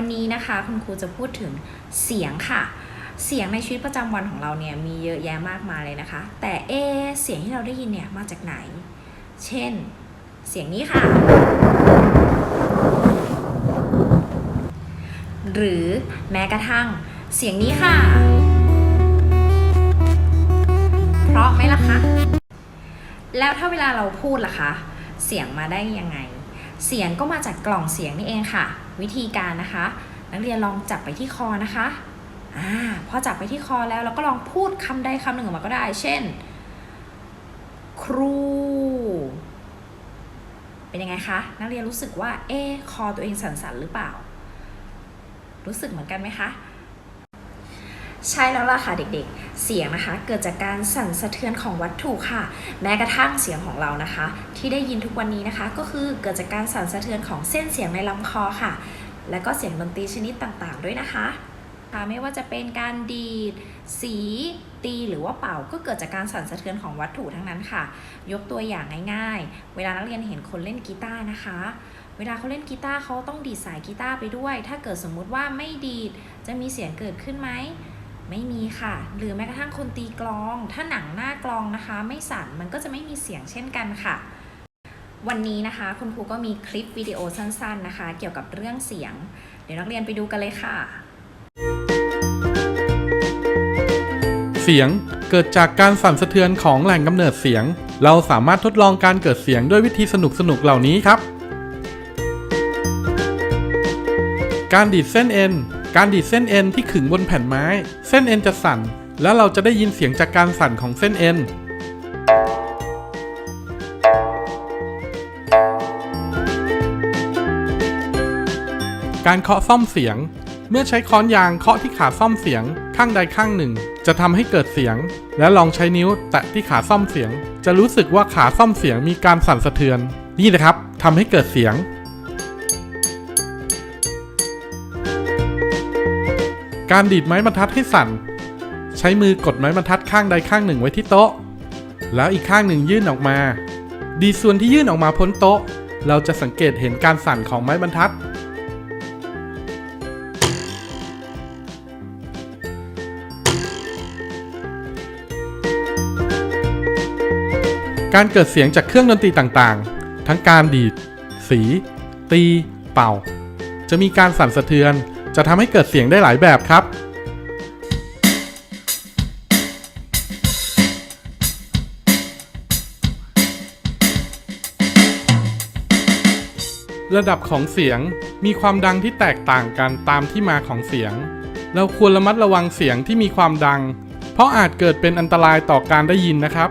ันนี้นะคะคุณครูจะพูดถึงเสียงค่ะ เสียงในชีวิตประจำวันของเราเนี่ยมีเยอะแยะมากมายเลยนะคะ แต่เอเสียงที่เราได้ยินเนี่ยมาจากไหน เช่น เสียงนี้ค่ะ หรือแม้กระทั่งเสียงนี้ค่ะ เพราะไหมล่ะคะ แล้วถ้าเวลาเราพูดล่ะคะ เสียงมาได้ยังไง เสียงก็มาจากกล่องเสียงนี่เองค่ะ วิธีการนะคะ นักเรียนลองจับไปที่คอนะคะอ่าพอจับไปที่คอแล้วเราก็ลองพูดคำใดคำหนึ่งออกมาก็ได้ เช่น ครู เป็นยังไงคะ นักเรียนรู้สึกว่าเอ๊คอตัวเองสั่นๆหรือเปล่า รู้สึกเหมือนกันไหมคะ ใช่แล้วล่ะค่ะเด็กๆ เสียงนะคะเกิดจากการสั่นสะเทือนของวัตถุค่ะ แม้กระทั่งเสียงของเรานะคะ ที่ได้ยินทุกวันนี้นะคะ ก็คือเกิดจากการสั่นสะเทือนของเส้นเสียงในลำคอค่ะ และก็เสียงดนตรีชนิดต่างๆ ด้วยนะคะค่ะไม่ว่าจะเป็นการดีด สีตีหรือว่าเป่าก็เกิดจากการสั่นสะเทือนของวัตถุทั้งนั้นค่ะ ยกตัวอย่างง่ายๆ เวลานักเรียนเห็นคนเล่นกีตาร์นะคะ เวลาเขาเล่นกีตาร์เขาต้องดีดสายกีตาร์ไปด้วย ถ้าเกิดสมมุติว่าไม่ดีดจะมีเสียงเกิดขึ้นไหม ไม่มีค่ะ หรือแม้กระทั่งคนตีกลอง ถ้าหนังหน้ากลองนะคะ ไม่สั่นมันก็จะไม่มีเสียงเช่นกันค่ะ วันนี้นะคะ คุณครูก็มีคลิปวิดีโอสั้นๆนะคะ เกี่ยวกับเรื่องเสียง เดี๋ยวนักเรียนไปดูกันเลยค่ะ เสียงเกิดจากการสั่นสะเทือนของแหล่งกำเนิดเสียง เราสามารถทดลองการเกิดเสียงด้วยวิธีสนุกๆเหล่านี้ครับ การดีดเส้นเอ็น การดีดเส้นเอ็นที่ขึงบนแผ่นไม้ เส้นเอ็นจะสั่น แล้วเราจะได้ยินเสียงจากการสั่นของเส้นเอ็นการเคาะซ่อมเสียง เมื่อใช้ค้อนยางเคาะที่ขาซ่อมเสียง ข้างใดข้างหนึ่ง จะทำให้เกิดเสียง และลองใช้นิ้วแตะที่ขาซ่อมเสียง จะรู้สึกว่าขาซ่อมเสียงมีการสั่นสะเทือน นี่นะครับทำให้เกิดเสียง การดีดไม้บรรทัดให้สั่น ใช้มือกดไม้บรรทัดข้างใดข้างหนึ่งไว้ที่โต๊ะ แล้วอีกข้างหนึ่งยื่นออกมา ดีส่วนที่ยื่นออกมาพ้นโต๊ะ เราจะสังเกตเห็นการสั่นของไม้บรรทัด การเกิดเสียงจากเครื่องดนตรีต่างๆ ทั้งการดีด สี ตี เป่า จะมีการสั่นสะเทือน จะทำให้เกิดเสียงได้หลายแบบครับ ระดับของเสียงมีความดังที่แตกต่างกันตามที่มาของเสียง เราควรระมัดระวังเสียงที่มีความดัง เพราะอาจเกิดเป็นอันตรายต่อการได้ยินนะครับ